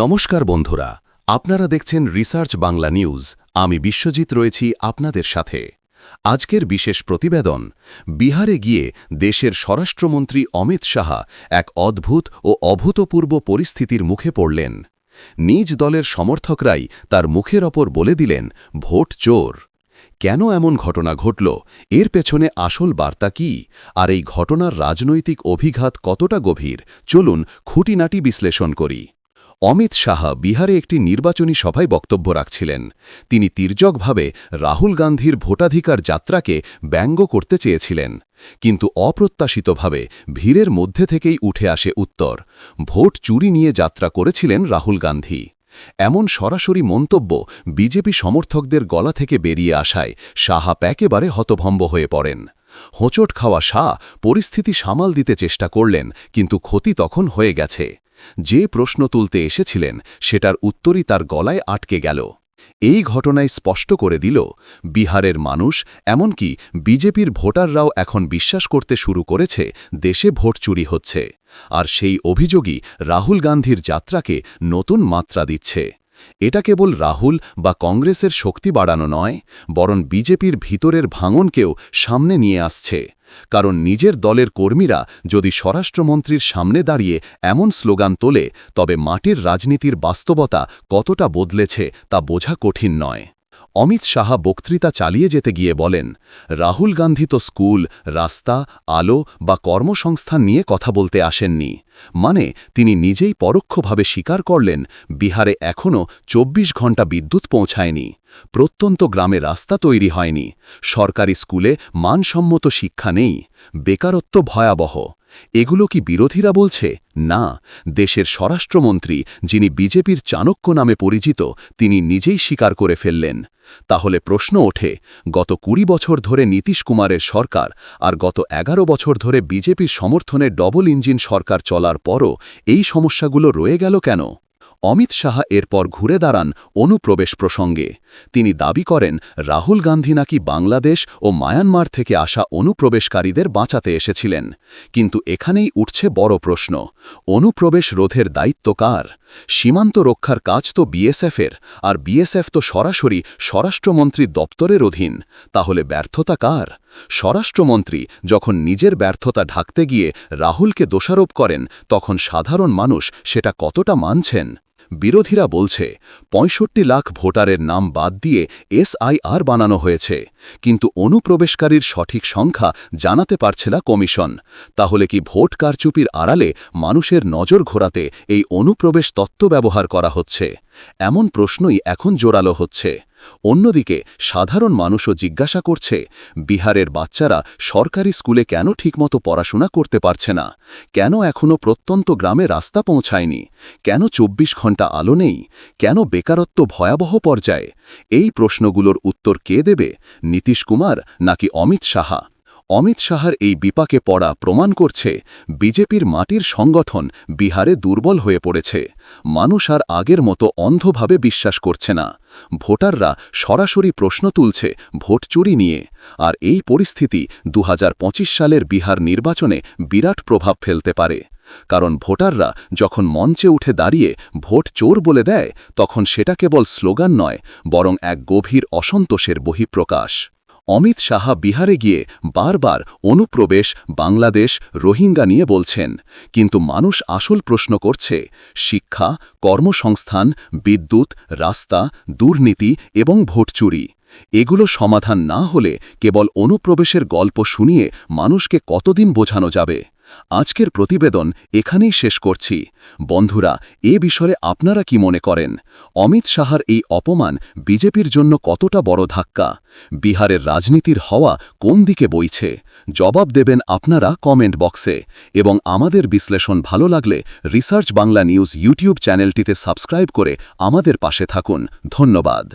নমস্কার বন্ধুরা, আপনারা দেখছেন রিসার্চ বাংলা নিউজ। আমি বিশ্বজিৎ রয়েছি আপনাদের সাথে। আজকের বিশেষ প্রতিবেদন, বিহারে গিয়ে দেশের স্বরাষ্ট্রমন্ত্রী অমিত শাহা এক অদ্ভুত ও অভূতপূর্ব পরিস্থিতির মুখে পড়লেন। নিজ দলের সমর্থকরাই তার মুখের ওপর বলে দিলেন, ভোট চোর। কেন এমন ঘটনা ঘটল? এর পেছনে আসল বার্তা কি? আর এই ঘটনার রাজনৈতিক অভিঘাত কতটা গভীর? চলুন খুঁটিনাটি বিশ্লেষণ করি। অমিত শাহা বিহারে একটি নির্বাচনী সভায় বক্তব্য রাখছিলেন। তিনি তির্যকভাবে রাহুল গান্ধীর ভোটাধিকার যাত্রাকে ব্যঙ্গ করতে চেয়েছিলেন। কিন্তু অপ্রত্যাশিতভাবে ভিড়ের মধ্যে থেকেই উঠে আসে উত্তর। ভোট চুরি নিয়ে যাত্রা করেছিলেন রাহুল গান্ধী। এমন সরাসরি মন্তব্য বিজেপি সমর্থকদের গলা থেকে বেরিয়ে আসায় শাহা একেবারে হতভম্ব হয়ে পড়েন। হোঁচট খাওয়া শাহ পরিস্থিতি সামাল দিতে চেষ্টা করলেন, কিন্তু ক্ষতি তখন হয়ে গেছে। যে প্রশ্ন তুলতে এসেছিলেন, সেটার উত্তরই তার গলায় আটকে গেল। এই ঘটনায় স্পষ্ট করে দিল, বিহারের মানুষ, এমনকি বিজেপির ভোটাররাও এখন বিশ্বাস করতে শুরু করেছে, দেশে ভোট চুরি হচ্ছে। আর সেই অভিযোগই রাহুল গান্ধীর যাত্রাকে নতুন মাত্রা দিচ্ছে। এটা কেবল রাহুল বা কংগ্রেসের শক্তি বাড়ানো নয়, বরং বিজেপির ভিতরের ভাঙনকেও সামনে নিয়ে আসছে। কারণ নিজের দলের কর্মীরা যদি স্বরাষ্ট্রমন্ত্রীর সামনে দাঁড়িয়ে এমন স্লোগান তোলে, তবে মাটির রাজনীতির বাস্তবতা কতটা বদলেছে তা বোঝা কঠিন নয়। অমিত শাহা বক্তৃতা চালিয়ে যেতে গিয়ে বলেন, রাহুল গান্ধী তো স্কুল, রাস্তা, আলো বা কর্মসংস্থান নিয়ে কথা বলতে আসেননি। মানে তিনি নিজেই পরোক্ষভাবে স্বীকার করলেন, বিহারে এখনও ২৪ ঘণ্টা বিদ্যুৎ পৌঁছায়নি। প্রত্যন্ত গ্রামে রাস্তা তৈরি হয়নি। সরকারি স্কুলে মানসম্মত শিক্ষা নেই। বেকারত্ব ভয়াবহ। এগুলো কি বিরোধীরা বলছে? না। দেশের স্বরাষ্ট্রমন্ত্রী, যিনি বিজেপির চাণক্য নামে পরিচিত, তিনি নিজেই স্বীকার করে ফেললেন। তাহলে প্রশ্ন ওঠে, গত কুড়ি বছর ধরে নীতিশ কুমারের সরকার আর গত এগারো বছর ধরে বিজেপির সমর্থনে ডবল ইঞ্জিন সরকার চলার পরও এই সমস্যাগুলো রয়ে গেল কেন? অমিত শাহা এরপর ঘুরে দাঁড়ান অনুপ্রবেশ প্রসঙ্গে। তিনি দাবি করেন, রাহুল গান্ধী নাকি বাংলাদেশ ও মায়ানমার থেকে আসা অনুপ্রবেশকারীদের বাঁচাতে এসেছিলেন। কিন্তু এখানেই উঠছে বড় প্রশ্ন, অনুপ্রবেশ রোধের দায়িত্ব কার? সীমান্ত রক্ষার কাজ তো বিএসএফের, আর বিএসএফ তো সরাসরি স্বরাষ্ট্রমন্ত্রী দপ্তরের অধীন, তাহলে ব্যর্থতা কার? স্বরাষ্ট্রমন্ত্রী যখন নিজের ব্যর্থতা ঢাকতে গিয়ে রাহুলকে দোষারোপ করেন, তখন সাধারণ মানুষ সেটা কতটা মানছেন? বিরোধীরা বলছে, পঁয়ষট্টি লাখ ভোটারের নাম বাদ দিয়ে এসআইআর বানানো হয়েছে, কিন্তু অনুপ্রবেশকারীর সঠিক সংখ্যা জানাতে পারছে না কমিশন। তাহলে কি ভোট কারচুপির আড়ালে মানুষের নজর ঘোরাতে এই অনুপ্রবেশ তত্ত্ব ব্যবহার করা হচ্ছে? এমন প্রশ্নই এখন জোরালো হচ্ছে। অন্যদিকে, সাধারণ মানুষও জিজ্ঞাসা করছে, বিহারের বাচ্চারা সরকারি স্কুলে কেন ঠিকমতো পড়াশোনা করতে পারছে না? কেন এখনও প্রত্যন্ত গ্রামে রাস্তা পৌঁছায়নি? কেন ২৪ ঘণ্টা আলো নেই? কেন বেকারত্ব ভয়াবহ পর্যায়ে? এই প্রশ্নগুলোর উত্তর কে দেবে, নীতিশ কুমার নাকি অমিত সাহা? অমিত শাহার এই বিপাকে পড়া প্রমাণ করছে, বিজেপির মাটির সংগঠন বিহারে দুর্বল হয়ে পড়েছে। মানুষ আর আগের মতো অন্ধভাবে বিশ্বাস করছে না। ভোটাররা সরাসরি প্রশ্ন তুলছে ভোট চুরি নিয়ে। আর এই পরিস্থিতি দু হাজার পঁচিশ সালের বিহার নির্বাচনে বিরাট প্রভাব ফেলতে পারে। কারণ ভোটাররা যখন মঞ্চে উঠে দাঁড়িয়ে ভোট চোর বলে দেয়, তখন সেটা কেবল স্লোগান নয়, বরং এক গভীর অসন্তোষের বহিঃপ্রকাশ। অমিত সাহা বিহারে গিয়ে বারবার অনুপ্রবেশ বাংলাদেশ রোহিঙ্গা নিয়ে বলছেন, কিন্তু মানুষ আসল প্রশ্ন করছে, শিক্ষা, কর্মসংস্থান, বিদ্যুৎ, রাস্তা, দুর্নীতি এবং ভোট চুরি এগুলো সমাধান না হলে কেবল অনুপ্রবেশের গল্প শুনিয়ে মানুষকে কতদিন বোঝানো যাবে? আজকের প্রতিবেদন এখানেই শেষ করছি। বন্ধুরা, এ বিষয়ে আপনারা কি মনে করেন? অমিত শাহার এই অপমান বিজেপির জন্য কতটা বড় ধাক্কা? বিহারের রাজনীতির হওয়া কোন দিকে বইছে? জবাব দেবেন আপনারা কমেন্ট বক্সে। এবং আমাদের বিশ্লেষণ ভালো লাগলে রিসার্চ বাংলা নিউজ ইউটিউব চ্যানেলটিতে সাবস্ক্রাইব করে আমাদের পাশে থাকুন। ধন্যবাদ।